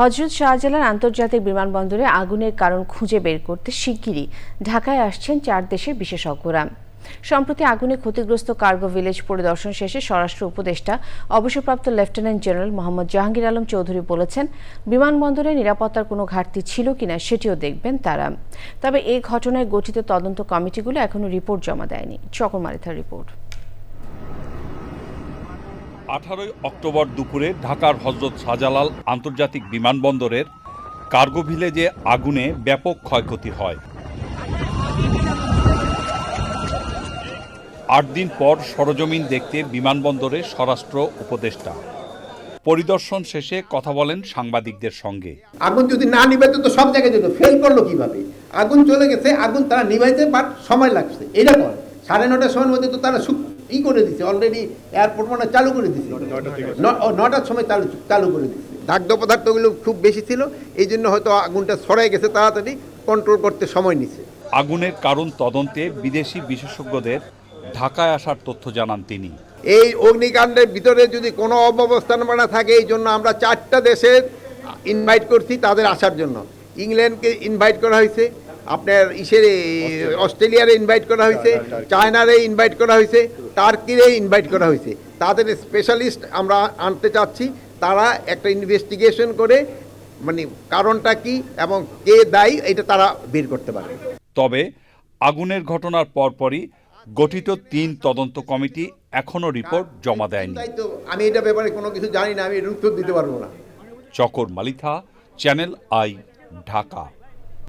হজরত শাহজালাল আন্তর্জাতিক বিমানবন্দরে আগুনের কারণ খুঁজে বের করতে শিগগিরই ঢাকায় আসছেন চার দেশের বিশেষজ্ঞরা। সম্প্রতি আগুনে ক্ষতিগ্রস্ত কার্গো ভিলেজ পরিদর্শন শেষে স্বরাষ্ট্র উপদেষ্টা, অবসরপ্রাপ্ত লেফটেন্যান্ট জেনারেল মোহাম্মদ জাহাঙ্গীর আলম চৌধুরী বলেছেন, বিমানবন্দরে নিরাপত্তার কোনো ঘাটতি ছিল কিনা সেটিও দেখবেন তারা। তবে এই ঘটনায় গঠিত তদন্ত কমিটিগুলো এখনও রিপোর্ট জমা দেয়নি। চকরমারিথার রিপোর্ট। আঠারোই অক্টোবর দুপুরে ঢাকার হজরত শাহজালাল আন্তর্জাতিক বিমানবন্দরের কার্গো ভিলেজে আগুনে ব্যাপক ক্ষয়ক্ষতি হয়। আট দিন পর সরজমিন দেখতে বিমানবন্দরে স্বরাষ্ট্র উপদেষ্টা। পরিদর্শন শেষে কথা বলেন সাংবাদিকদের সঙ্গে। আগুন যদি না নিভাইতে তো সব জায়গায় যেত ফেল করল কীভাবে? আগুন চলে গেছে, আগুন তারা নিভাইতে বাট সময় লাগছে। এটা করে সাড়ে নটার সময়ের মধ্যে তো তারা ই করে দিছে অলরেডি এয়ারপোর্ট মানে চালু করে দিছে। ন- ও, নটার সময় চালু চালু করে দিছে। দাগ্ধ পদার্থগুলো খুব বেশি ছিল এই জন্য হয়তো আগুনটা ছড়াই গেছে তাড়াতাড়ি কন্ট্রোল করতে সময় নিছে। আগুনের কারণ তদন্তে বিদেশি বিশেষজ্ঞদের ঢাকায় আসার তথ্য জানান তিনি। এই অগ্নিকাণ্ডের ভিতরে যদি কোনো অব্যবস্থান অব্যবস্থাপনা থাকে এই জন্য আমরা চারটা দেশের ইনভাইট করছি তাদের আসার জন্য। ইংল্যান্ডকে ইনভাইট করা হয়েছে আপনার ইসের অস্ট্রেলিয়ারে ইনভাইট করা হয়েছে চায়নারে ইনভাইট করা হয়েছে টার্কিরে ইনভাইট করা হয়েছে। তাদের স্পেশালিস্ট আমরা আনতে চাচ্ছি। তারা একটা ইনভেস্টিগেশন করে মানে কারণটা কি এবং কে দায়ী এটা তারা বের করতে পারে তবে আগুনের ঘটনার পরপরই গঠিত তিন তদন্ত কমিটি এখনও রিপোর্ট জমা দেয়নি। আমি এটা ব্যাপারে কোনো কিছু জানি না আমি এর উত্তর দিতে পারব না। চকর মালিথা চ্যানেল আই ঢাকা।